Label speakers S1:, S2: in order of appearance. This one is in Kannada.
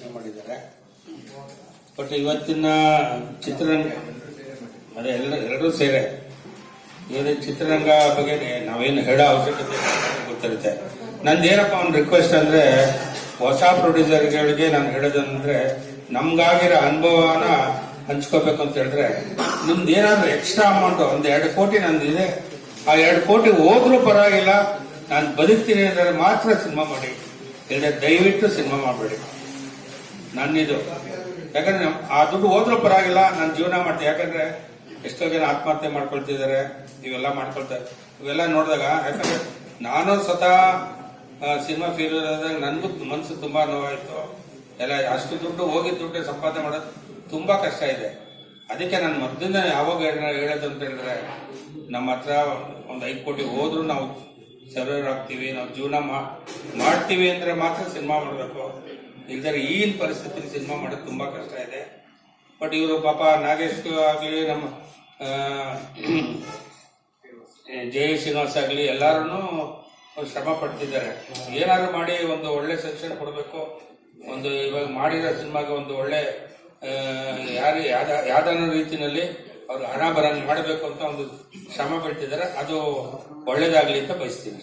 S1: ಯೋಚನೆ ಮಾಡಿದ್ದಾರೆ. ಬಟ್ ಇವತ್ತಿನ ಚಿತ್ರರಂಗ, ಅದೇ ಎಲ್ಲ ಎರಡೂ ಸೇರೆ. ಇವತ್ತಿನ ಚಿತ್ರರಂಗ ಬಗ್ಗೆ ನಾವೇನು ಹೇಳೋ ಅವಶ್ಯಕತೆ ಗೊತ್ತಿರುತ್ತೆ. ನಂದೇನಪ್ಪ ಒಂದು ರಿಕ್ವೆಸ್ಟ್ ಅಂದ್ರೆ, ಹೊಸ ಪ್ರೊಡ್ಯೂಸರ್ಗಳಿಗೆ ನಾನು ಹೇಳೋದಂದ್ರೆ, ನಮ್ಗಾಗಿರೋ ಅನುಭವನ ಹಂಚ್ಕೋಬೇಕು ಅಂತ ಹೇಳಿದ್ರೆ ನಿಮ್ದು ಏನಾದ್ರು ಎಕ್ಸ್ಟ್ರಾ ಅಮೌಂಟ್ ಒಂದು ಎರಡು ಕೋಟಿ ನಂದು ಇದೆ ಆ ಎರಡು ಕೋಟಿ ಹೋದ್ರೂ ಪರವಾಗಿಲ್ಲ. ನಾನು ಬದುಕ್ತೀನಿ ಅಂದ್ರೆ ಮಾತ್ರ ಸಿನಿಮಾ ಮಾಡಿ. ಇಲ್ಲದೆ ದಯವಿಟ್ಟು ಸಿನಿಮಾ ಮಾಡಬೇಡಿ. ನನ್ನಿದು. ಯಾಕಂದ್ರೆ ಆ ದುಡ್ಡು ಹೋದ್ರೂ ಪರವಾಗಿಲ್ಲ, ನಾನು ಜೀವನ ಮಾಡ್ತೀನಿ. ಯಾಕಂದ್ರೆ ಎಷ್ಟೋ ಜನ ಆತ್ಮಹತ್ಯೆ ಮಾಡ್ಕೊಳ್ತಿದ್ದಾರೆ ಇವೆಲ್ಲ ಮಾಡ್ಕೊಳ್ತಾರೆ ಇವೆಲ್ಲ ನೋಡಿದಾಗ, ಯಾಕಂದ್ರೆ ನಾನು ಸ್ವತಃ ಸಿನಿಮಾ ಆದಾಗ ನನಗೂ ಮನಸ್ಸು ತುಂಬಾ ನೋವಾಯಿತು. ಎಲ್ಲ ಅಷ್ಟು ದುಡ್ಡು ಹೋಗಿದ್ದ ದುಡ್ಡು ಸಂಪಾದನೆ ಮಾಡೋದು ತುಂಬಾ ಕಷ್ಟ ಇದೆ. ಅದಕ್ಕೆ ನಾನು ಮೊದಲಿಂದ ಯಾವಾಗ ಹೇಳ- ಹೇಳೋದು ಅಂತ ಹೇಳಿದ್ರೆ, ನಮ್ಮ ಹತ್ರ ಒಂದು ಐದು ಕೋಟಿ ಹೋದ್ರೂ ನಾವು ಸರ್ವೈವ್ ಆಗ್ತೀವಿ, ನಾವು ಜೀವನ ಮಾಡ್ತೀವಿ ಅಂದ್ರೆ ಮಾತ್ರ ಸಿನಿಮಾ ಮಾಡಬೇಕು ಇಲ್ದರೆ ಈಗಿನ ಪರಿಸ್ಥಿತಿಯಲ್ಲಿ ಸಿನಿಮಾ ಮಾಡೋದು ತುಂಬಾ ಕಷ್ಟ ಇದೆ. ಬಟ್ ಇವರು ಪಾಪ ನಾಗೇಶ್ ಆಗಲಿ, ನಮ್ಮ ಜಯ ಶ್ರೀನಿವಾಸ್ ಆಗಲಿ ಎಲ್ಲರೂ ಶ್ರಮ ಪಡ್ತಿದ್ದಾರೆ. ಏನಾದ್ರು ಮಾಡಿ ಒಂದು ಒಳ್ಳೆ ಸೆಕ್ಷನ್ ಕೊಡಬೇಕು. ಒಂದು ಇವಾಗ ಮಾಡಿರೋ ಸಿನಿಮಾಗೆ ಒಂದು ಒಳ್ಳೆ ಯಾರು ಯಾವ್ದ ಯಾವ್ದಾನ ರೀತಿಯಲ್ಲಿ ಅವ್ರು ಹಣ ಬರಂಗ್ ಮಾಡಬೇಕು ಅಂತ ಒಂದು ಶ್ರಮ ಪಡ್ತಿದ್ದಾರೆ. ಅದು ಒಳ್ಳೇದಾಗ್ಲಿ ಅಂತ ಬಯಸ್ತೀನಿ.